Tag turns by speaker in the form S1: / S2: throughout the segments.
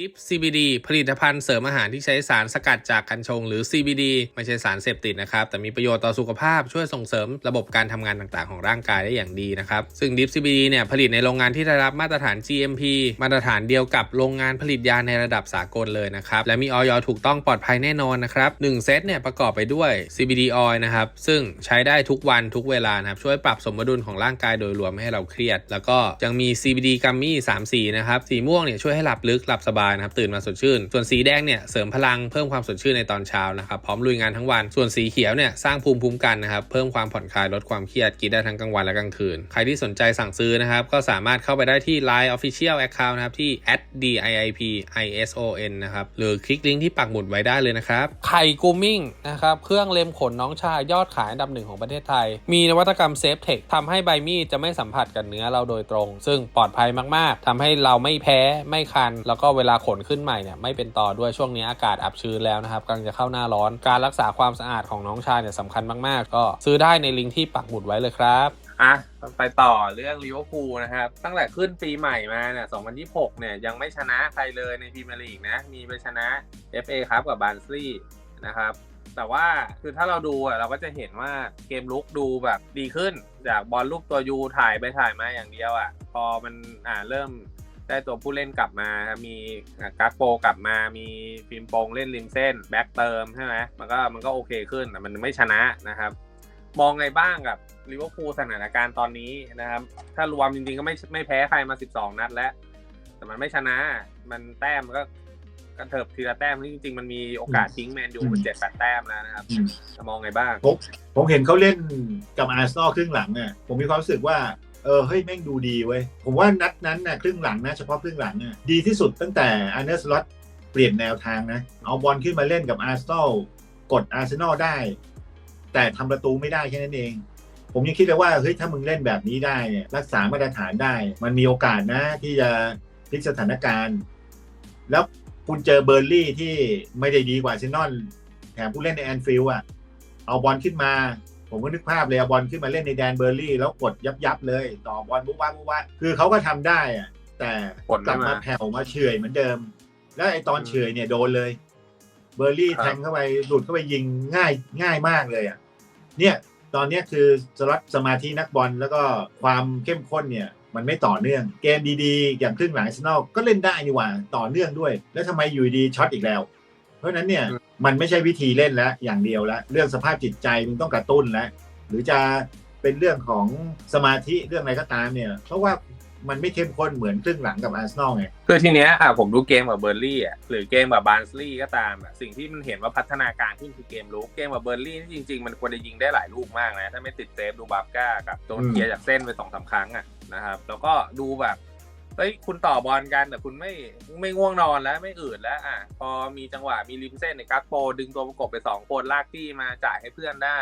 S1: ดิฟ CBD ผลิตภัณฑ์เสริมอาหารที่ใช้สารสกัดจากกัญชง หรือ CBD ไม่ใช่สารเสพติดนะครับ แต่มีประโยชน์ต่อสุขภาพช่วยส่งเสริมระบบการทำงานต่างๆ ของร่างกายได้อย่างดีนะครับ ซึ่งดิฟ CBD เนี่ยผลิตในโรงงานที่ได้รับมาตรฐาน GMP มาตรฐานเดียวกับโรงงานผลิตยาในระดับสากลเลยนะครับ และมีออยถูกต้องปลอดภัยแน่นอนนะครับ1เซตเนี่ยประกอบไปด้วย CBD oil นะครับซึ่งใช้ได้ทุกวันทุกเวลานะครับช่วยปรับสมดุลของร่างกายโดยรวมไม่ให้เราเครียด แล้วก็ยังมี CBD กัมมี่3สีนะครับสีม่วงเนี่ยช่วยให้หลับลึกหลับสบายนะครับตื่นมาสดชื่น ส่วนสีแดงเนี่ยเสริมพลังเพิ่มความสดชื่นในตอนเช้านะครับพร้อมลุยงานทั้งวัน ส่วนสีเขียวเนี่ยสร้างภูมิคุ้มกันนะครับเพิ่มความผ่อนคลายลดความเครียดกินได้ทั้งกลางวันและกลางคืน ใครที่สนใจสั่งซื้อนะครับก็สามารถเข้าไปได้ที่ Line Official Account นะครับที่ @diipison นะครับหรือคลิกลิงก์ที่ปักหมุดไว้ได้เลยนะครับไข่กูมิ่งนะครับเครื่องเล็มขนน้องชายยอดขายอันดับหนึ่งของประเทศไทย มีนวัตกรรมเซฟเทคทำให้ใบมีดจะไม่สัมผัสกับเนื้อเราโดยตรง ซึ่งปลอดภัยมากๆทำให้เราไม่แพ้ไม่คัน แล้วก็เวลาขนขึ้นใหม่เนี่ยไม่เป็นต่อด้วยช่วงนี้อากาศอับชื้นแล้วนะครับกำลังจะเข้าหน้าร้อน การรักษาความสะอาดของน้องชายเนี่ยสำคัญมาก ๆ ก็ซื้อได้ในลิงก์ที่ปักหมุดไว้เลยครับอะไปต่อเรื่องลิเวอร์พูลนะครับ ตั้งแต่ขึ้นปีใหม่มาเนี่ย 2026 เนี่ย ยังไม่ชนะใครเลยในพรีเมียร์ลีกนะ มีไปชนะ FA ครับกับบาร์ซีนะครับ แต่ว่าคือถ้าเราดูอะเราก็จะเห็นว่าเกมลุกดูแบบดีขึ้น จากบอลลูกตัวยูถ่ายไปถ่ายมาอย่างเดียวอะ พอมันอ่าเริ่ม ได้ตัวผู้เล่นกลับมาครับมีอะกักโปกลับมา มีฟิล์มโปงเล่นริมเส้น แบ็กเติมใช่ไหมมันก็มันก็โอเคขึ้นแต่มันไม่ชนะนะครับ มองไงบ้างกับลิเวอร์พูลสถานการณ์ตอนนี้นะครับ ถ้ารวมจริงๆก็ไม่ไม่แพ้ใครมา 12 นัดแล้ว แต่มันไม่ชนะ มันแต้มมันก็กระเถิบทีละแต้มนี่จริงๆ มันมีโอกาสทิ้งแมนยูเป็นเจ็ดแปดแต้มแล้วนะครับ
S2: อืม
S1: จะมองไงบ้าง
S2: ผมผมเห็นเขาเล่นกับอาร์เซนอลครึ่งหลังเนี่ยผมมีความรู้สึกว่า เออเฮ้ยแม่งดูดีเว้ย ผมว่านัดนั้นนะครึ่งหลังนะเฉพาะครึ่งหลังน่ะดีที่สุดตั้งแต่อาร์เนสล็อตเปลี่ยนแนวทางนะ เอาบอลขึ้นมาเล่นกับอาร์เซนอลกดอาร์เซนอลได้ แต่ทำประตูไม่ได้แค่นั้นเอง ผมยังคิดเลยว่าเฮ้ยถ้ามึงเล่นแบบนี้ได้เนี่ยรักษามาตรฐานได้ มันมีโอกาสนะที่จะพลิกสถานการณ์ แล้วคุณเจอเบอร์ลี่ที่ไม่ได้ดีกว่าเซนอลแถมผู้เล่นในแอนฟิลด์อะเอาบอลขึ้นมา ผมก็นึกภาพเลยเอาบอลขึ้นมาเล่นในแดนเบอร์ลี่ แล้วกดยับยับๆเลย ต่อบอลบุ๊บว่าบุ๊บว่าคือเขาก็ทำได้อะแต่
S1: ผล
S2: กลับ
S1: ไม่
S2: มา
S1: มา
S2: แผ่วมาเฉอยเหมือนเดิม แล้วไอ้ตอน
S1: อืม
S2: เฉอยเนี่ยโดนเลย เบอร์ลี่
S1: ครับ
S2: แทงเข้าไปหลุดเข้าไปยิงง่ายง่ายมากเลยอะเนี่ยตอนเนี้ยคือสล็อตสมาธินักบอลแล้วก็ความเข้มข้นเนี่ยมันไม่ต่อเนื่อง เกมดีๆ อย่างครึ่งหลังอาร์เซนอลก็เล่นได้นี่หว่าต่อเนื่องด้วย แล้วทำไมอยู่ดีช็อตอีกแล้ว เพราะฉะนั้นเนี่ย
S1: อืม
S2: มันไม่ใช่วิธีเล่นแล้วอย่างเดียวแล้วเรื่องสภาพจิตใจมึงต้องกระตุ้นแล้วหรือจะเป็นเรื่องของสมาธิเรื่องอะไรก็ตามเนี่ย เพราะว่ามันไม่เข้มข้นเหมือนครึ่งหลังกับอาร์เซนอลไง
S1: คือทีเนี้ยอะผมดูเกมกับเบอร์ลี่อะหรือเกมกับบาร์นสลีย์ก็ตามอะสิ่งที่มันเห็นว่าพัฒนาการขึ้นคือเกมลุกเกมกับเบอร์ลี่นี่จริง ๆ มันควรจะยิงได้หลายลูกมากนะ ถ้าไม่ติดเซฟดูบาบก้ากับโดน
S2: อืม
S1: เคลียร์จากเส้นไปสองสามครั้งอะนะครับแล้วก็ดูแบบ เฮ้ยคุณต่อบอลกันแต่คุณไม่ไม่ง่วงนอนแล้วไม่อื่นแล้ว อะ พอมีจังหวะมีริมเส้นในกักโปดึงตัวประกบไปสองคนลากที่มาจ่ายให้เพื่อนได้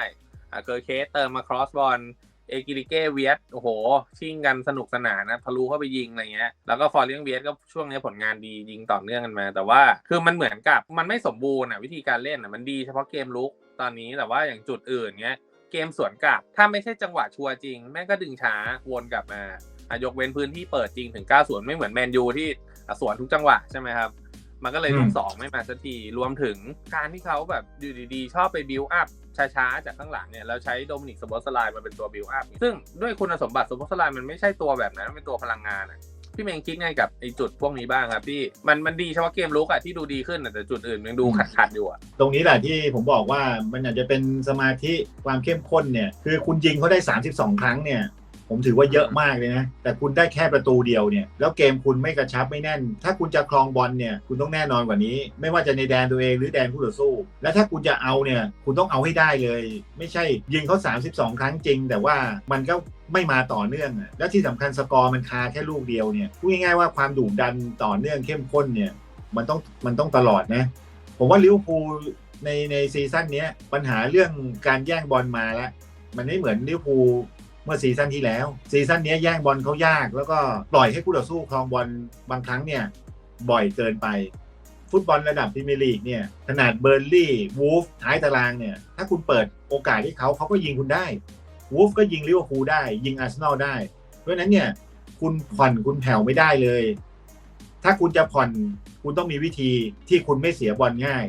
S1: อะเกอร์เคสเติมมาครอสบอลเอกิริเก้เวียสโอ้โห ชิ่งกันสนุกสนานนะทะลุเข้าไปยิงอะไรเงี้ย แล้วก็ฟอร์เลียงเวียสก็ช่วงนี้ผลงานดียิงต่อเนื่องกันมา แต่ว่าคือมันเหมือนกับมันไม่สมบูรณ์อะวิธีการเล่นอะมันดีเฉพาะเกมลุกตอนนี้แต่ว่าอย่างจุดอื่นเงี้ยเกมสวนกลับ ถ้าไม่ใช่จังหวะชัวร์จริง แม่งก็ดึงช้าวนกลับมา ยกเว้นพื้นที่เปิดจริงถึง90ไม่เหมือนแมนยูที่อะสวนทุกจังหวะใช่ไหมครับ มันก็เลยลูก
S2: อืม
S1: สองไม่มาสักทีรวมถึงการที่เขาแบบอยู่ดีๆ ชอบไปบิวอัพช้าๆ จากข้างหลังเนี่ยแล้วใช้โดมินิกสโบอสไลน์มาเป็นตัวบิวอัพซึ่งด้วยคุณสมบัติสโบอสไลน์มันไม่ใช่ตัวแบบนั้นมันเป็นตัวพลังงานอะพี่เมงคิดไงกับไอ้จุดพวกนี้บ้างครับพี่มันมันดีเฉพาะเกมลุกอะที่ดูดีขึ้นอะแต่จุดอื่นยังดูขัดๆอยู่อะ
S2: ตรงนี้แหละที่ผมบอกว่ามันอาจจะเป็นสมาธิความเข้มข้นเนี่ย คือคุณยิงเขาได้ 32 ครั้งเนี่ย ผมถือว่าเยอะมากเลยนะ แต่คุณได้แค่ประตูเดียวเนี่ย แล้วเกมคุณไม่กระชับไม่แน่น ถ้าคุณจะครองบอลเนี่ย คุณต้องแน่นอนกว่านี้ ไม่ว่าจะในแดนตัวเองหรือแดนผู้ต่อสู้ และถ้าคุณจะเอาเนี่ย คุณต้องเอาให้ได้เลย ไม่ใช่ยิงเขา 32 ครั้งจริง แต่ว่ามันก็ไม่มาต่อเนื่องอะและที่สำคัญสกอร์มันคาแค่ลูกเดียวเนี่ย พูดง่ายๆว่าความดุดันต่อเนื่องเข้มข้นเนี่ย มันต้องมันต้องตลอดนะ ผมว่าลิเวอร์พูลในในซีซั่นนี้ปัญหาเรื่องการแย่งบอลมาแล้ว มันไม่เหมือนลิเวอร์พูล เมื่อซีซั่นที่แล้ว ซีซั่นนี้แย่งบอลเขายาก แล้วก็ปล่อยให้คู่ต่อสู้ครองบอลบางครั้งเนี่ยบ่อยเกินไป ฟุตบอลระดับพรีเมียร์ลีกเนี่ยขนาดเบอร์ลี่วูฟท้ายตารางเนี่ยถ้าคุณเปิดโอกาสให้เขาเขาก็ยิงคุณได้วูฟก็ยิงลิเวอร์พูลได้ ยิงอาร์เซนอลได้ เพราะฉะนั้นเนี่ยคุณผ่อนคุณแผ่วไม่ได้เลย ถ้าคุณจะผ่อนคุณต้องมีวิธีที่คุณไม่เสียบอลง่าย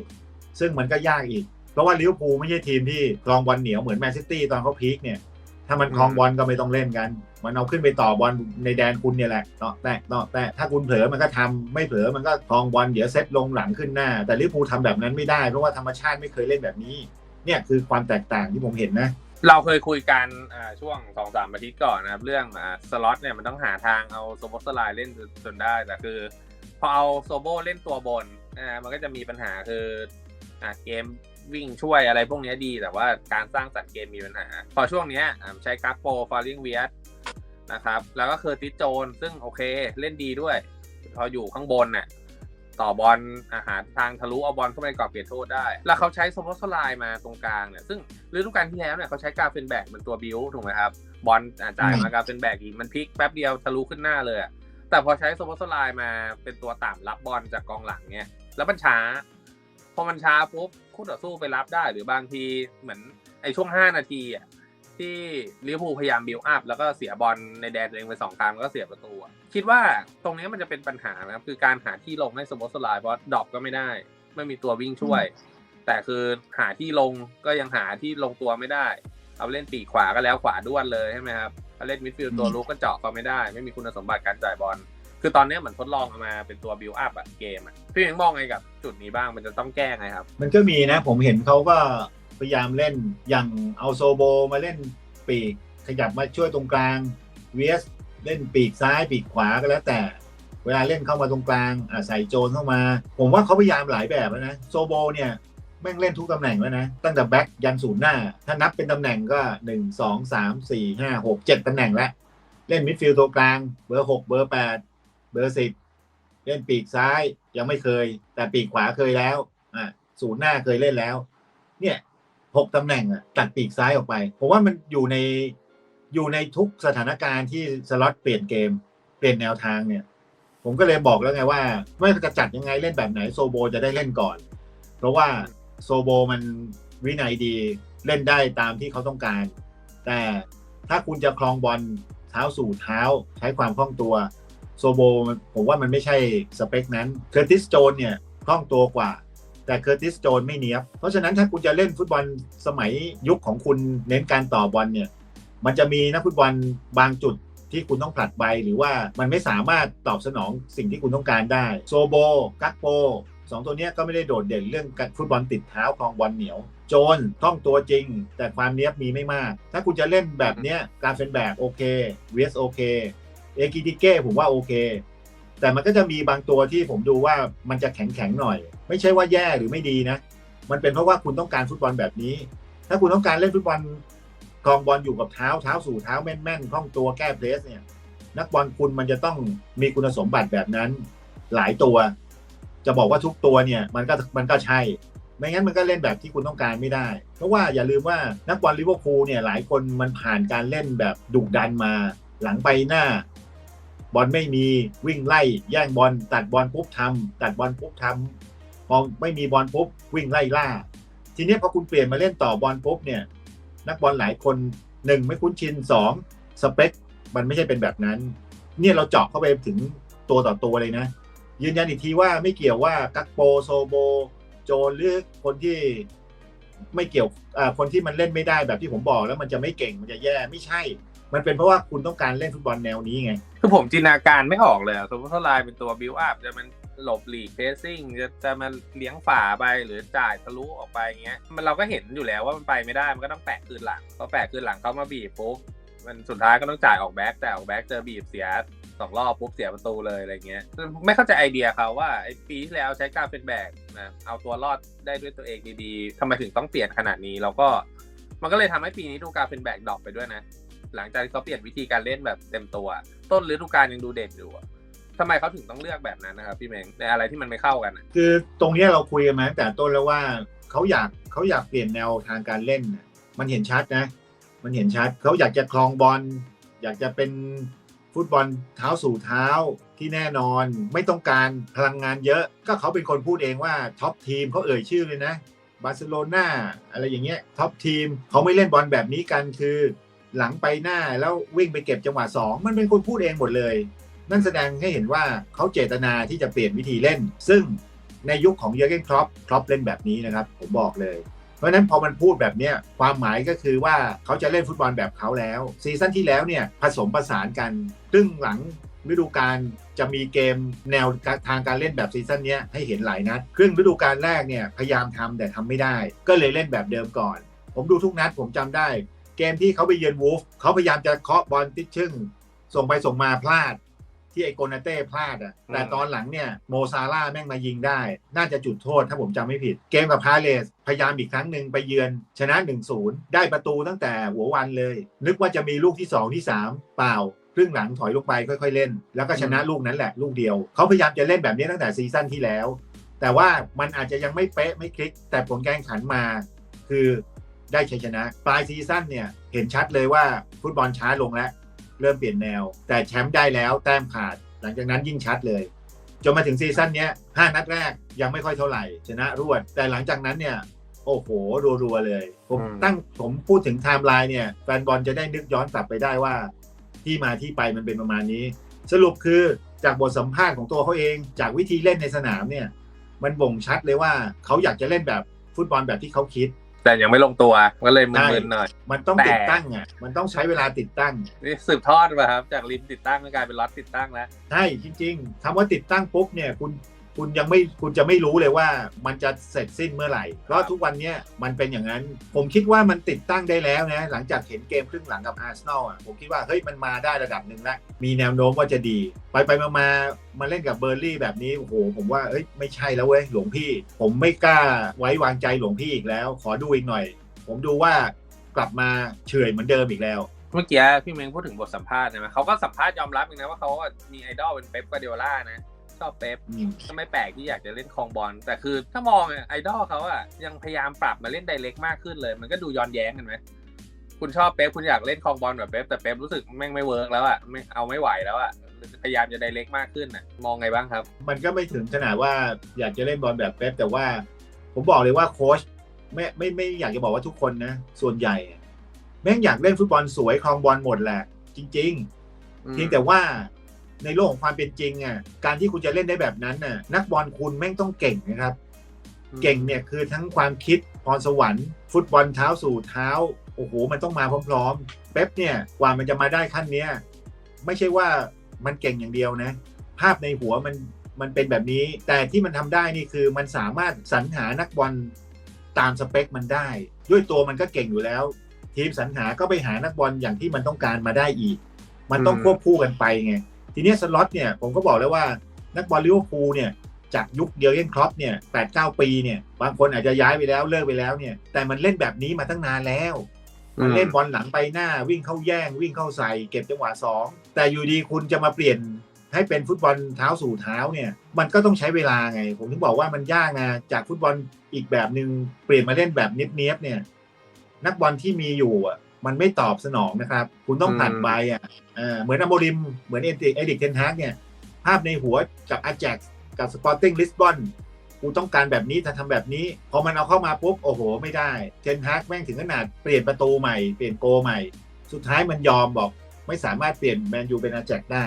S2: ซึ่งมันก็ยากอีก เพราะว่าลิเวอร์พูลไม่ใช่ทีมที่ครองบอลเหนียวเหมือนแมนซิตี้ตอนเขาพีคเนี่ย ถ้ามันครองบอลก็ไม่ต้องเล่นกัน มันเอาขึ้นไปต่อบอลในแดนคุณเนี่ยแหละเนาะแต่เนาะแต่ถ้าคุณเผลอมันก็ทำไม่เผลอมันก็ครองบอลเดี๋ยวเซตลงหลังขึ้นหน้า แต่ลิเวอร์พูลทำแบบนั้นไม่ได้เพราะว่าธรรมชาติไม่เคยเล่นแบบนี้ เนี่ยคือความแตกต่างที่ผมเห็นนะ
S1: เราเคยคุยกันช่วงสองสามอาทิตย์ก่อนนะครับ เรื่องอสล็อตเนี่ยมันต้องหาทางเอาโซโบสไลน์เล่นจนได้แต่คือ พอเอาโซโบเล่นตัวบนมันก็จะมีปัญหาคืออเกม วิ่งช่วยอะไรพวกนี้ดี แต่ว่าการสร้างสรรค์เกมมีปัญหา พอช่วงนี้ยอ่าใช้กักโปฟาริงเวียสนะครับ แล้วก็คือติโจน ซึ่งโอเคเล่นดีด้วย พออยู่ข้างบนเนี่ยต่อบอลอาหารทางทะลุเอาบอลเข้าไปกรอบเขตโทษได้ แล้วเขาใช้โซโบสไลน์มาตรงกลางเนี่ยซึ่งฤดูกาลที่แล้วเนี่ยเขาใช้กาเฟนแบกเป็นตัวบิวถูกไหมครับ บอลจ่ายมากาเฟนแบกอีกมันพลิกแป๊บเดียวทะลุขึ้นหน้าเลยแต่พอใช้โซโบสไลน์มาเป็นตัวต่ำรับบอลจากกองหลังเนี่ยแล้วมันช้า อมันช้าปุ๊บคู่ต่อสู้ไปรับได้ หรือบางทีเหมือนไอ้ช่วง5นาทีอะที่ลิเวอร์พูลพยายามบิลอัพแล้วก็เสียบอลในแดนตัวเองไปสองครั้งแล้วก็เสียประตูอะคิดว่าตรงนี้มันจะเป็นปัญหานะครับคือการหาที่ลงให้โซโบสไลน์เพราะดรอปก็ไม่ได้ ไม่มีตัววิ่งช่วย แต่คือหาที่ลงก็ยังหาที่ลงตัวไม่ได้ เอาเล่นปีกขวาก็แล้วขวาด้วนเลยใช่ไหมครับเอาเล่นมิดฟิลด์ตัวลุกก็เจาะก็ไม่ได้ ไม่มีคุณสมบัติการจ่ายบอล คือตอนนี้เหมือนทดลองเอามาเป็นตัวบิลอัพอะเกมอะพี่เองมองไงกับจุดนี้บ้างมันจะต้องแก้ไงครับ
S2: มันก็มีนะ ผมเห็นเขาก็พยายามเล่นอย่างเอาโซโบมาเล่นปีก ขยับมาช่วยตรงกลางเวียสเล่นปีกซ้ายปีกขวาก็แล้วแต่ เวลาเล่นเข้ามาตรงกลางอะใส่โจนเข้ามา ผมว่าเขาพยายามหลายแบบแล้วนะโซโบเนี่ยแม่งเล่นทุกตำแหน่งแล้วนะ ตั้งแต่แบ็คยันศูนย์หน้า ถ้านับเป็นตำแหน่งก็1 2 3 4 5 6 7ตำแหน่งแล้ว เล่นมิดฟิลด์ตัวกลางเบอร์6เบอร์8 เบอร์10เล่นปีกซ้ายยังไม่เคย แต่ปีกขวาเคยแล้วอะศูนย์หน้าเคยเล่นแล้ว เนี่ยหกตำแหน่งอะตัดปีกซ้ายออกไปผมว่ามันอยู่ในอยู่ในทุกสถานการณ์ที่สล็อตเปลี่ยนเกม เปลี่ยนแนวทางเนี่ย ผมก็เลยบอกแล้วไงว่าไม่ว่าจะจัดยังไงเล่นแบบไหนโซโบจะได้เล่นก่อน เพราะว่าโซโบมันวินัยดีเล่นได้ตามที่เขาต้องการ แต่ถ้าคุณจะคลองบอลเท้าสู่เท้าใช้ความคล่องตัว โซโบผมว่ามันไม่ใช่สเปคนั้นเคอร์ติสโจนเนี่ยคล่องตัวกว่า แต่เคอร์ติสโจนไม่เนี้ยบ เพราะฉะนั้นถ้าคุณจะเล่นฟุตบอลสมัยยุคของคุณเน้นการต่อบอลเนี่ยมันจะมีนักฟุตบอลบางจุดที่คุณต้องผลัดใบหรือว่ามันไม่สามารถตอบสนองสิ่งที่คุณต้องการได้โซโบกักโปสองตัวเนี้ยก็ไม่ได้โดดเด่นเรื่องการฟุตบอลติดเท้าคลองบอลเหนียว โจนท่องตัวจริง แต่ความเนี้ยบมีไม่มาก ถ้าคุณจะเล่นแบบเนี้ยการเป็นแบบโอเคเวสโอเค เอกิติเก้ผมว่าโอเค แต่มันก็จะมีบางตัวที่ผมดูว่ามันจะแข็งแข็งๆหน่อย ไม่ใช่ว่าแย่หรือไม่ดีนะ มันเป็นเพราะว่าคุณต้องการฟุตบอลแบบนี้ ถ้าคุณต้องการเล่นฟุตบอลครองบอลอยู่กับเท้าเท้าสู่เท้าแม่นๆคล่องตัวแก้เพลสเนี่ยนักบอลคุณมันจะต้องมีคุณสมบัติแบบนั้น หลายตัว จะบอกว่าทุกตัวเนี่ยมันก็มันก็ใช่ ไม่งั้นมันก็เล่นแบบที่คุณต้องการไม่ได้ เพราะว่าอย่าลืมว่านักบอลลิเวอร์พูลเนี่ยหลายคนมันผ่านการเล่นแบบดุดันมา หลังไปหน้า บอลไม่มีวิ่งไล่แย่งบอลตัดบอลปุ๊บทำตัดบอลปุ๊บทำพอไม่มีบอลปุ๊บวิ่งไล่ล่า ทีนี้พอคุณเปลี่ยนมาเล่นต่อบอลปุ๊บเนี่ย นักบอลหลายคนหนึ่งไม่คุ้นชินสองสเปคมันไม่ใช่เป็นแบบนั้น เนี่ยเราเจาะเข้าไปถึงตัวต่อตัวเลยนะ ยืนยันอีกทีว่าไม่เกี่ยวว่ากักโปโซโบ โจหรือคนที่ไม่เกี่ยวอ่าคนที่มันเล่นไม่ได้แบบที่ผมบอกแล้วมันจะไม่เก่งมันจะแย่ไม่ใช่ มันเป็นเพราะว่าคุณต้องการเล่นฟุตบอลแนวนี้ไง
S1: คือผมจินตนาการไม่ออกเลยสมมติถ้าลน์เป็นตัวบิลอัพจะมันหลบหลีกเพสซิ่งจะจะมันเลี้ยงฝาไปหรือจ่ายทะลุออกไปอย่างเงี้ย มันเราก็เห็นอยู่แล้วว่ามันไปไม่ได้มันก็ต้องแปะคืนหลังพอแปะคืนหลังเขามาบีบปุ๊บมันสุดท้ายก็ต้องจ่ายออกแบ็กแต่ออกแบ็กเจอบีบเสียสองรอบปุ๊บเสียประตูเลยอะไรเงี้ย ไม่เข้าใจไอเดียเขาว่าไอปีที่แล้วใช้การเป็นแบกนะเอาตัวรอดได้ด้วยตัวเองดีๆทำไมถึงต้องเปลี่ยนขนาดนี้แล้วก็มันก็เลยทำให้ปีนี้ดูการเป็นแบกดรอปไปด้วยนะ หลังจากที่เขาเปลี่ยนวิธีการเล่นแบบเต็มตัว ต้นฤดูกาลยังดูเด่นอยู่ทำไมเขาถึงต้องเลือกแบบนั้นนะครับพี่เมงในอะไรที่มันไม่เข้ากัน
S2: คือตรงนี้เราคุยกันมาตั้งแต่ต้นแล้วว่าเขาอยากเขาอยากเปลี่ยนแนวทางการเล่น มันเห็นชัดนะ มันเห็นชัดเขาอยากจะคลองบอลอยากจะเป็นฟุตบอลเท้าสู่เท้าที่แน่นอนไม่ต้องการพลังงานเยอะ ก็เขาเป็นคนพูดเองว่าท็อปทีมเขาเอ่ยชื่อเลยนะบาร์เซโลนาอะไรอย่างเงี้ยท็อปทีมเขาไม่เล่นบอลแบบนี้กันคือ หลังไปหน้าแล้ววิ่งไปเก็บจังหวะสองมันเป็นคนพูดเองหมดเลย นั่นแสดงให้เห็นว่าเขาเจตนาที่จะเปลี่ยนวิธีเล่น ซึ่งในยุคของเยอร์เกนครอปครอปเล่นแบบนี้นะครับ ผมบอกเลย เพราะฉะนั้นพอมันพูดแบบเนี้ยความหมายก็คือว่าเขาจะเล่นฟุตบอลแบบเขาแล้ว ซีซั่นที่แล้วเนี่ยผสมผสานกันครึ่งหลังฤดูกาลจะมีเกมแนวทางการเล่นแบบซีซั่นนี้ให้เห็นหลายนัดครึ่งฤดูกาลแรกเนี่ยพยายามทำแต่ทำไม่ได้ ก็เลยเล่นแบบเดิมก่อน ผมดูทุกนัดผมจำได้ เกมที่เขาไปเยือนวูฟเขาพยายามจะเคาะบอลติดชึ่ง ส่งไปส่งมาพลาด ที่ไอโกนาเต้พลาดอะแต่ตอนหลังเนี่ยโมซาร่าห์แม่งมายิงได้ น่าจะจุดโทษถ้าผมจำไม่ผิด เกมกับพาเลสพยายามอีกครั้งหนึ่งไปเยือนชนะ 1-0 ได้ประตูตั้งแต่หัววันเลย นึกว่าจะมีลูกที่ 2 ที่ 3 เปล่าครึ่งหลังถอยลงไปค่อยๆเล่น แล้วก็ชนะลูกนั้นแหละลูกเดียว เขาพยายามจะเล่นแบบนี้ตั้งแต่ซีซั่นที่แล้ว แต่ว่ามันอาจจะยังไม่เป๊ะไม่คลิก แต่ผลการแข่งขันมา คือ ได้ชัยชนะ ปลายซีซั่นเนี่ยเห็นชัดเลยว่าฟุตบอลช้าลงแล้ว เริ่มเปลี่ยนแนว แต่แชมป์ได้แล้วแต้มขาด หลังจากนั้นยิ่งชัดเลย จนมาถึงซีซั่นเนี้ยห้านัดแรกยังไม่ค่อยเท่าไหร่ ชนะรวด แต่หลังจากนั้นเนี่ยโอ้โหรัวๆเลยผม
S1: อืม
S2: ตั้งผมพูดถึงไทม์ไลน์เนี่ยแฟนบอลจะได้นึกย้อนกลับไปได้ว่า ที่มาที่ไปมันเป็นประมาณนี้ สรุปคือจากบทสัมภาษณ์ของตัวเขาเอง จากวิธีเล่นในสนามเนี่ย มันบ่งชัดเลยว่าเขาอยากจะเล่นแบบฟุตบอลแบบที่เขาคิด
S1: แต่ยังไม่ลงตัวก็เลยมึนๆหน่อย
S2: มันต้อง
S1: แต่
S2: ติดตั้งอะ มันต้องใช้เวลาติดตั้ง
S1: นี่สืบทอดมาครับ จากริมติดตั้งก็กลายเป็นล็อตติดตั้งแล้ว
S2: ใช่จริง ๆคำว่าติดตั้งปุ๊บเนี่ยคุณ คุณยังไม่คุณจะไม่รู้เลยว่ามันจะเสร็จสิ้นเมื่อไหร่ เพราะทุกวันเนี้ยมันเป็นอย่างนั้น ผมคิดว่ามันติดตั้งได้แล้วนะ หลังจากเห็นเกมครึ่งหลังกับอาร์เซนอลอะผมคิดว่าเฮ้ยมันมาได้ระดับหนึ่งแล้ว มีแนวโน้มว่าจะดี ไปไปมามามาเล่นกับเบอร์ลี่แบบนี้โอ้โหผมว่าเอ้ยไม่ใช่แล้วเว้ยหลวงพี่ ผมไม่กล้าไว้วางใจหลวงพี่อีกแล้ว ขอดูอีกหน่อย ผมดูว่ากลับมาเฉยเหมือนเดิมอีกแล้ว
S1: เมื่อกี้พี่เม้งพูดถึงบทสัมภาษณ์ใช่ไหมเขาก็สัมภาษณ์ยอมรับเองนะว่าเขามีไอดอลเป็นเป๊ปกวาร์ดิโอล่านะ ชอบเป๊ป
S2: อืม
S1: ก็ไม่แปลกที่อยากจะเล่นคลองบอล แต่คือถ้ามองอะไอดอลเขาอะยังพยายามปรับมาเล่นไดเรกมากขึ้นเลย มันก็ดูย้อนแย้งกันไหมคุณชอบเป๊ปคุณอยากเล่นคลองบอลแบบเป๊ปแต่เป๊ปรู้สึกแม่งไม่เวิร์กแล้วอะไม่เอาไม่ไหวแล้วอะพยายามจะไดเรกมากขึ้นอะมองไงบ้างครับ
S2: มันก็ไม่ถึงขนาดว่าอยากจะเล่นบอลแบบเป๊ปแต่ว่า ผมบอกเลยว่าโค้ชไม่ไม่ไม่อยากจะบอกว่าทุกคนนะ ส่วนใหญ่อะแม่งอยากเล่นฟุตบอลสวยครองบอลหมดแหละ จริง ๆ เพียงแต่ว่า ในโลกของความเป็นจริงอะการที่คุณจะเล่นได้แบบนั้นน่ะนักบอลคุณแม่งต้องเก่งนะครับ เก่งเนี่ยคือทั้งความคิดพรสวรรค์ ฟุตบอลเท้าสู่เท้าโอ้โหมันต้องมาพร้อมๆเป๊ปเนี่ยกว่ามันจะมาได้ขั้นเนี้ยไม่ใช่ว่ามันเก่งอย่างเดียวนะ ภาพในหัวมันมันเป็นแบบนี้ แต่ที่มันทำได้นี่คือมันสามารถสรรหานักบอลตามสเปคมันได้ ด้วยตัวมันก็เก่งอยู่แล้ว ทีมสรรหาก็ไปหานักบอลอย่างที่มันต้องการมาได้อีก มันต้อง
S1: อืม
S2: ควบคู่กันไปไง ทีนี้สล็อตเนี่ยผมก็บอกแล้วว่านักบอลลิเวอร์พูลเนี่ยจากยุคเดียวเยนครอปเนี่ยแปดเก้าปีเนี่ยบางคนอาจจะย้ายไปแล้วเลิกไปแล้วเนี่ยแต่มันเล่นแบบนี้มาตั้งนานแล้วมันเล่นบอลหลังไปหน้าวิ่งเข้าแย่งวิ่งเข้าใส่เก็บจังหวะสองแต่อยู่ดีคุณจะมาเปลี่ยนให้เป็นฟุตบอลเท้าสู่เท้าเนี่ยมันก็ต้องใช้เวลาไง ผมถึงบอกว่ามันยากนะจากฟุตบอลอีกแบบหนึ่งเปลี่ยนมาเล่นแบบเนี้ยบๆเนี่ยนักบอลที่มีอยู่อะ มันไม่ตอบสนองนะครับ คุณต้องผลัดใบอะเออเหมือนอโมริม เหมือนเอดิเอดิกเทนฮากเนี่ย ภาพในหัวกับอาแจ็กกับสปอร์ติ้งลิสบอนกูต้องการแบบนี้ถ้าทำแบบนี้ พอมันเอาเข้ามาปุ๊บ โอ้โห ไม่ได้เทนฮากแม่งถึงขนาดเปลี่ยนประตูใหม่ เปลี่ยนโกใหม่ สุดท้ายมันยอมบอก ไม่สามารถเปลี่ยนแมนยูเป็นอาแจ็กได้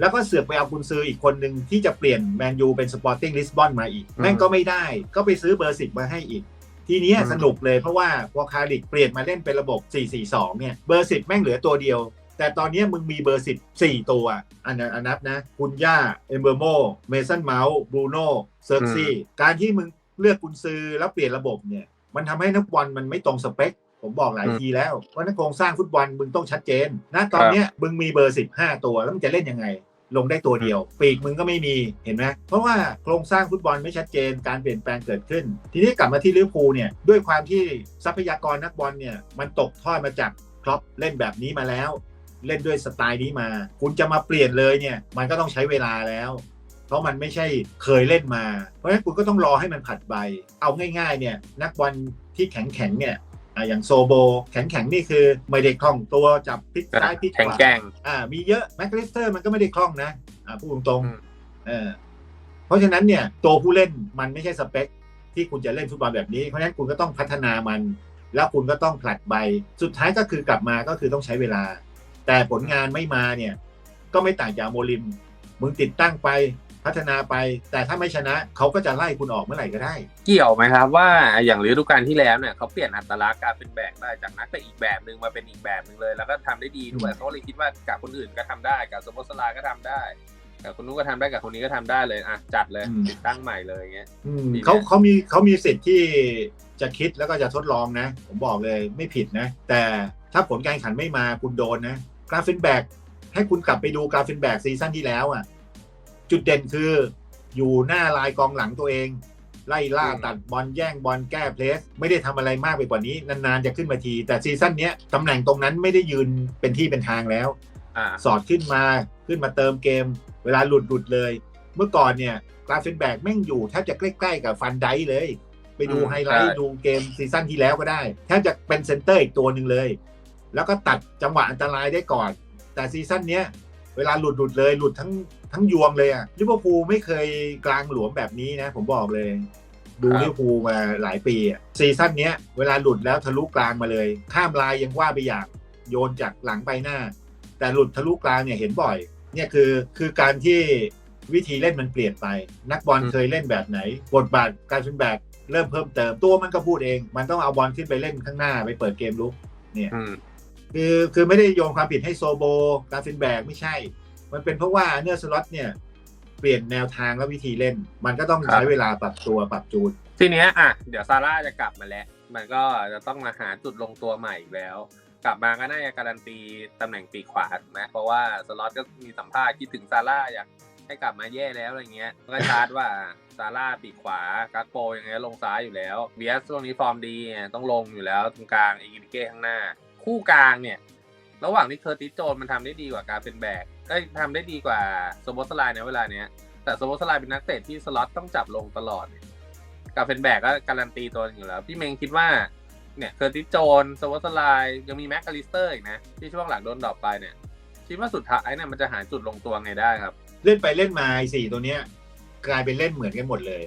S2: แล้วก็เสือกไปเอาคุณซื้ออีกคนหนึ่งที่จะเปลี่ยนแมนยูเป็นสปอร์ติ้งลิสบอนมาอีก แม่งก็ไม่ได้ ก็ไปซื้อเบอร์สิบมาให้อีก ทีเนี้ย
S1: อืม
S2: สนุกเลยเพราะว่าพอคาริกเปลี่ยนมาเล่นเป็นระบบ 4-4-2 เนี่ยเบอร์ 10 แม่งเหลือตัวเดียว แต่ตอนเนี้ยมึงมีเบอร์ 10 4 ตัว อันนั้นอันนับนะคุณย่า เอมเบอร์โม เมสันเมาส์บรูโน่เซิร์กซี่การที่มึงเลือกกุนซือแล้วเปลี่ยนระบบเนี่ย มันทำให้นักบอลมันไม่ตรงสเปค ผมบอกหลาย
S1: อืม
S2: ทีแล้วว่านักโครงสร้างฟุตบอลมึงต้องชัดเจนนะตอนเนี้ยมึงมีเบอร์ 15 ตัวแล้วมึงจะเล่นยังไง ลงได้ตัวเดียว ปีกมึงก็ไม่มีเห็นไหมเพราะว่าโครงสร้างฟุตบอลไม่ชัดเจนการเปลี่ยนแปลงเกิดขึ้น ทีนี้กลับมาที่ลิเวอร์พูลเนี่ยด้วยความที่ทรัพยากรนักบอลเนี่ยมันตกทอดมาจากครอปเล่นแบบนี้มาแล้ว เล่นด้วยสไตล์นี้มา คุณจะมาเปลี่ยนเลยเนี่ยมันก็ต้องใช้เวลาแล้วเพราะมันไม่ใช่เคยเล่นมา เพราะฉะนั้นคุณก็ต้องรอให้มันผัดใบ เอาง่ายๆเนี่ยนักบอลที่แข็งๆเนี่ย อะอย่างโซโบแข็งๆ นี่คือไม่ได้คล่องตัวจับพลิกซ้ายพลิกข
S1: แข็ง
S2: วา
S1: แกร่ง
S2: อ่ามีเยอะแมคคลิสเตอร์มันก็ไม่ได้คล่องนะอ่าพูดตรง
S1: อืม
S2: ๆเออเพราะฉะนั้นเนี่ยตัวผู้เล่นมันไม่ใช่สเปค ที่คุณจะเล่นฟุตบอลแบบนี้ เพราะฉะนั้นคุณก็ต้องพัฒนามัน แล้วคุณก็ต้องผลัดใบ สุดท้ายก็คือกลับมาก็คือต้องใช้เวลา แต่ผลงานไม่มาเนี่ย ก็ไม่ต่างจากโมลิม มึงติดตั้งไป พัฒนาไป แต่ถ้าไม่ชนะเขาก็จะไล่คุณออกเมื่อไหร่ก็ได้
S1: เกี่ยวไหมครับว่าอย่างฤดูกาลที่แล้วเนี่ยเขาเปลี่ยนอัตลักษณ์การเป็นแบกได้จากนักเตะอีกแบบหนึ่งมาเป็นอีกแบบหนึ่งเลย แล้วก็ทำได้ดีด้วย
S2: อืม
S1: เขาเลยคิดว่ากับคนอื่นก็ทำได้กับสมมติสลาก็ทำได้กับคนนู้นก็ทำได้กับคนนี้ก็ทำได้เลยอะจัดเลยติดตั้งใหม่เลยอย่างเงี้ย
S2: อืม
S1: ดีนะ
S2: เขาเขามีเขามีสิทธิ์ที่จะคิดแล้วก็จะทดลองนะ ผมบอกเลยไม่ผิดนะ แต่ถ้าผลการแข่งขันไม่มาคุณโดนนะกราฟินแบกให้คุณกลับไปดูกราฟินแบกซีซั่นที่แล้วอะ จุดเด่นคือ อยู่หน้าลายกองหลังตัวเอง ไล่ล่า
S1: อืม
S2: ตัดบอลแย่งบอลแก้เพลส ไม่ได้ทำอะไรมากไปกว่านี้นานๆจะขึ้นมาที แต่ซีซั่นเนี้ยตำแหน่งตรงนั้นไม่ได้ยืนเป็นที่เป็นทางแล้ว
S1: อ่า
S2: สอดขึ้นมาขึ้นมาเติมเกม เวลาหลุดหลุดเลย เมื่อก่อนเนี่ยกราฟินแบกแม่งอยู่แทบจะใกล้ๆกับฟันไดเลย ไปดู
S1: อืม
S2: ไฮไลท์
S1: ใช่
S2: ดูเกมซีซั่นที่แล้วก็ได้แทบจะเป็นเซนเตอร์อีกตัวหนึ่งเลย แล้วก็ตัดจังหวะอันตรายได้ก่อน แต่ซีซั่นเนี้ยเวลาหลุดหลุดเลยหลุดทั้ง ทั้งยวงเลยอะลิเวอร์พูลไม่เคยกลางหลวมแบบนี้นะ ผมบอกเลย ดู
S1: ครับ
S2: ลิเวอร์พูลมาหลายปีอะซีซั่นเนี้ย เวลาหลุดแล้วทะลุกลางมาเลย ข้ามลายยังว่าไปอย่างโยนจากหลังไปหน้า แต่หลุดทะลุกลางเนี่ยเห็นบ่อย เนี่ยคือคือการที่วิธีเล่นมันเปลี่ยนไป นักบอล
S1: อืม
S2: เคยเล่นแบบไหน บทบาทการเป็นแบกเริ่มเพิ่มเติมตัวมันก็พูดเอง มันต้องเอาบอลขึ้นไปเล่นข้างหน้าไปเปิดเกมลุกเนี่ย
S1: อืม
S2: คือคือไม่ได้โยนความผิดให้โซโบการฟินแบกไม่ใช่ มันเป็นเพราะว่าเนื้อสล็อตเนี่ยเปลี่ยนแนวทางและวิธีเล่น มันก็ต้อง
S1: ครับ
S2: ใช้เวลาปรับตัวปรับจูน
S1: ทีเนี้ยอะเดี๋ยวซาร่าจะกลับมาแล้ว มันก็จะต้องมาหาจุดลงตัวใหม่อีกแล้ว กลับมาก็น่าจะการันตีตำแหน่งปีกขวาถูกไหมเพราะว่าสล็อตก็มีสัมภาษณ์คิดถึงซาร่าอยากให้กลับมาแย่แล้วอะไรเงี้ยก็ชาร์จว่าซาร่าปีกขวาการ์ดโปยังไงก็ลงซ้ายอยู่แล้วเบียสช่วงนี้ฟอร์มดีไงต้องลงอยู่แล้วตรงกลางเอกิเก้ข้างหน้า คู่กลางเนี่ย ระหว่างที่เคอร์ติสโจนมันทำได้ดีกว่าการเป็นแบกเอ้ยทำได้ดีกว่าโซโบสไลน์ในเวลาเนี้ย แต่โซโบสไลน์เป็นนักเตะที่สล็อตต้องจับลงตลอดเนี่ยการเป็นแบกก็การันตีตัวอยู่แล้ว พี่เมงคิดว่าเนี่ยเคอร์ติสโจนโซโบสไลน์ยังมีแม็กอลิสเตอร์อีกนะ ที่ช่วงหลังโดนดรอปไปเนี่ยคิดว่าสุดท้ายเนี่ยมันจะหาจุดลงตัวไงได้ครับ
S2: เล่นไปเล่นมาไอ้สี่ตัวเนี้ย กลายเป็นเล่นเหมือนกันหมดเลย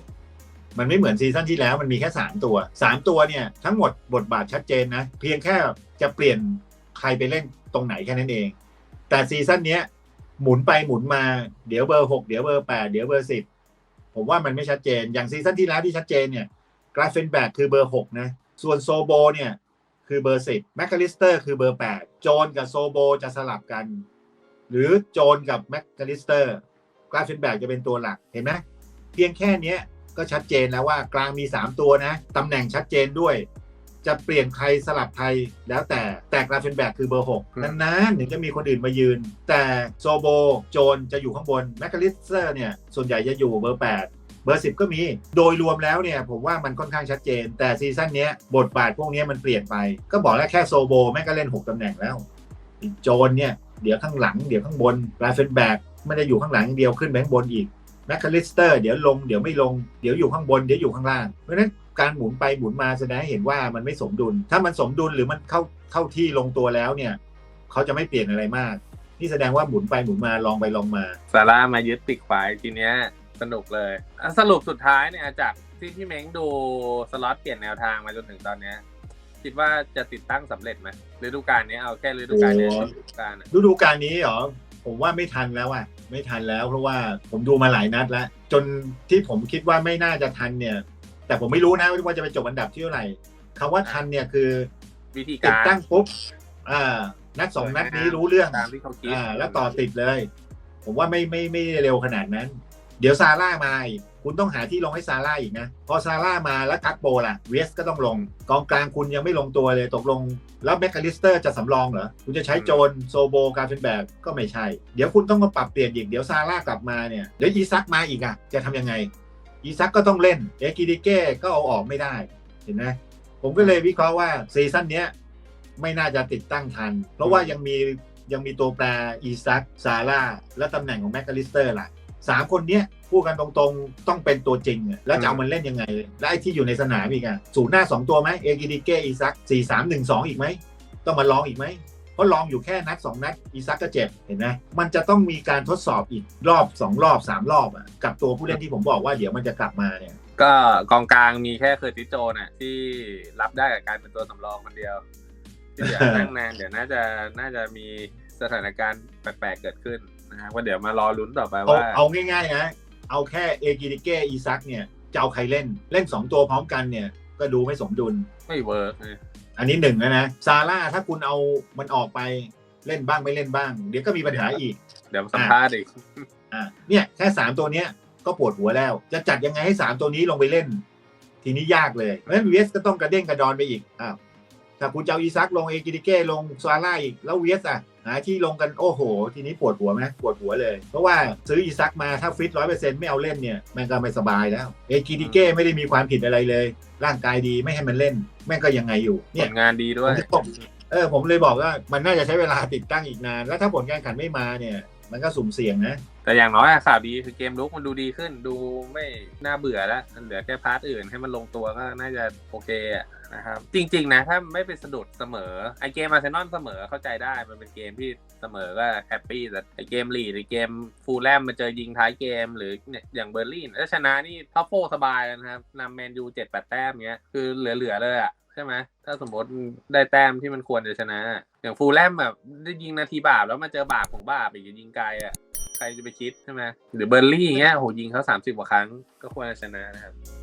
S2: มันไม่เหมือนซีซั่นที่แล้วมันมีแค่สามตัวสามตัวเนี่ย ทั้งหมดบทบาทชัดเจนนะ เพียงแค่จะเปลี่ยน ใครไปเล่นตรงไหนแค่นั้นเอง แต่ซีซั่นนี้หมุนไปหมุนมาเดี๋ยวเบอร์หกเดี๋ยวเบอร์แปดเดี๋ยวเบอร์สิบผมว่ามันไม่ชัดเจน อย่างซีซั่นที่แล้วที่ชัดเจนเนี่ยกราฟเฟนแบกคือเบอร์หกนะส่วนโซโบเนี่ยคือเบอร์สิบแมคคาลิสเตอร์คือเบอร์แปดโจนกับโซโบจะสลับกัน หรือโจนกับแมคคาลิสเตอร์กราฟเฟนแบกจะเป็นตัวหลักเห็นไหมเพียงแค่นี้ก็ชัดเจนแล้วว่ากลางมี 3 ตัวนะตำแหน่งชัดเจนด้วย จะเปลี่ยนใครสลับใครแล้วแต่แต่กราฟเฟนแบกคือเบอร์
S1: อืม
S2: 6นานๆถึงจะมีคนอื่นมายืน แต่โซโบโจนจะอยู่ข้างบนแมคคาลิสเตอร์เนี่ยส่วนใหญ่จะอยู่เบอร์ 8เบอร์10ก็มี โดยรวมแล้วเนี่ยผมว่ามันค่อนข้างชัดเจน แต่ซีซั่นเนี้ยบทบาทพวกเนี้ยมันเปลี่ยนไป ก็บอกแล้วแค่โซโบแม่งก็เล่น 6ตำแหน่งแล้วโจนเนี่ย เดี๋ยวข้างหลัง เดี๋ยวข้างบนลาเฟนแบกไม่ได้อยู่ข้างหลังอย่างเดียวขึ้นไปข้างบนอีกแมคคาลิสเตอร์เดี๋ยวลงเดี๋ยวไม่ลง เดี๋ยวอยู่ข้างบนเดี๋ยวอยู่ข้างล่าง เพราะฉะนั้น การหมุนไปหมุนมาแสดงให้เห็นว่ามันไม่สมดุล ถ้ามันสมดุลหรือมันเข้าเข้าที่ลงตัวแล้วเนี่ยเขาจะไม่เปลี่ยนอะไรมาก นี่แสดงว่าหมุนไปหมุนมาลองไปลองมา
S1: ซาร่ามายึดปีกขวาทีเนี้ยสนุกเลยอะสรุปสุดท้ายเนี่ยจากที่พี่เม้งดูสล็อตเปลี่ยนแนวทางมาจนถึงตอนเนี้ยคิดว่าจะติดตั้งสำเร็จไหมฤดูกาลนี้เอาแค่ฤดูกาลเนี้ย
S2: โอ้
S1: ฤดูกาลอะ
S2: ฤดูกาลนี้เหรอผมว่าไม่ทันแล้วอะไม่ทันแล้วเพราะว่าผมดูมาหลายนัดแล้ว จนที่ผมคิดว่าไม่น่าจะทันเนี่ย แต่ผมไม่รู้นะว่าจะไปจบอันดับที่เท่าไหร่คำว่าทันเนี่ยคือ
S1: วิธี
S2: ติ
S1: กา
S2: ด
S1: ร
S2: ตั้งปุ๊บอ่านัดสองนัดนี้รู้เรื่อง
S1: ตามที่เขาคิด
S2: อ่าแล้วต่อติดเลย ผมว่าไม่ไม่ไม่เร็วขนาดนั้น เดี๋ยวซาร่ามาอีกคุณต้องหาที่ลงให้ซาร่าอีกนะ พอซาร่ามาแล้วกักโบล่ะเวสก็ต้องลง กองกลางคุณยังไม่ลงตัวเลยตกลง แล้วแมคคาลิสเตอร์จะสำรองเหรอ คุณจะใช้โจนโซโบการเฟนแบกก็ไม่ใช่ เดี๋ยวคุณต้องมาปรับเปลี่ยนอีก เดี๋ยวซาร่ากลับมาเนี่ย เดี๋ยวอีซักมาอีกอะ จะทำยังไง อีซักก็ต้องเล่นเอกิดิเก้ก็เอาออกไม่ได้ เห็นไหมผมก็เลยวิเคราะห์ว่าซีซั่นนี้ไม่น่าจะติดตั้งทัน เพราะว่ายังมียังมีตัวแปรอีซักซาร่าและตำแหน่งของแมคคาลิสเตอร์ล่ะสามคนเนี้ยพูดกันตรงๆ ต้องเป็นตัวจริงอะแล้วจะเอามันเล่นยังไง และไอ้ที่อยู่ในสนามอีกอะศูนย์หน้าสองตัวไหมเอกิดิเก้อีซักสี่สามหนึ่งสองอีกไหม ต้องมาลองอีกไหม เพราะลองอยู่แค่นัดสองนัดอีซักก็เจ็บเห็นไหมมันจะต้องมีการทดสอบอีกรอบสองรอบสามรอบอะกับตัวผู้เล่นที่ผมบอกว่าเดี๋ยวมันจะกลับมาเนี่ย
S1: ก็กองกลางมีแค่เคอร์ติสโจนอะที่รับได้กับการเป็นตัวสำรองคนเดียวที่เหลือนั่งนานเดี๋ยวน่าจะน่าจะมีสถานการณ์แปลกๆเกิดขึ้นนะครับว่าเดี๋ยวมารอลุ้นต่อไป
S2: เอา
S1: ว่า
S2: เอาง่ายๆนะเอาแค่เอกิดิเกอีซักเนี่ยจะเอาใครเล่นเล่น 2 ตัวพร้อมกันเนี่ยก็ดูไม่สมดุล
S1: ไม่เวิร์กนะ
S2: อันนี้หนึ่งนะนะซาร่าถ้าคุณเอามันออกไปเล่นบ้างไม่เล่นบ้าง เดี๋ยวก็มีปัญหาอีก
S1: เดี๋ยวสัมภาษณ์อีก
S2: อะเนี่ยแค่3ตัวเนี้ยก็ปวดหัวแล้ว จะจัดยังไงให้3ตัวนี้ลงไปเล่น ทีนี้ยากเลยเพราะฉะนั้นเวสก็ต้องกระเด้งกระดอนไปอีกอ้าวถ้าคุณจะเอาอีซักลงเอกิดิเก้ลงซาร่าอีกแล้วเวสอะ หาที่ลงกันโอ้โห ทีนี้ปวดหัวไหมปวดหัวเลย เพราะว่าซื้ออีซักมาถ้าฟิตร้อยเปอร์เซ็นต์ไม่เอาเล่นเนี่ยแม่งก็ไม่สบายแล้วเอกิดิเก้ไม่ได้มีความผิดอะไรเลย ร่างกายดีไม่ให้มันเล่น แม่งก็ยังไงอยู่
S1: ผ
S2: เนี่ย
S1: ลงานดีด้วย
S2: ผมเออผมเลยบอกว่ามันน่าจะใช้เวลาติดตั้งอีกนาน แล้วถ้าผลการแข่งขันไม่มาเนี่ยมันก็สุ่มเสี่ยงนะ
S1: แต่อย่างน้อยอะข่าวดีคือเกมลุกมันดูดีขึ้น ดูไม่น่าเบื่อแล้ว มันเหลือแค่พาร์ทอื่นให้มันลงตัวก็น่าจะโอเคอะ นะครับจริง ๆ นะ ถ้าไม่เป็นสะดุดเสมอไอเกมอาร์เซนอลเสมอเข้าใจได้มันเป็นเกมที่เสมอก็แฮปปี้แต่ไอเกมลีดหรือเกมฟูลแลมมาเจอยิงท้ายเกมหรือเนี่ยอย่างเบอร์ลินถ้าชนะนี่ท็อปโฟสบายแล้วนะครับนำแมนยูเจ็ดแปดแต้มเงี้ยคือเหลือ ๆ เลยอะใช่ไหมถ้าสมมติได้แต้มที่มันควรจะชนะ อย่างฟูลแลมแบบได้ยิงนาทีบาปแล้วมาเจอบาปของบาปอีกยิงไกลอะใครจะไปคิดใช่ไหมหรือเบอร์ลี่อย่างเงี้ยโหยิงเขาสามสิบกว่าครั้งก็ควรจะชนะนะครับ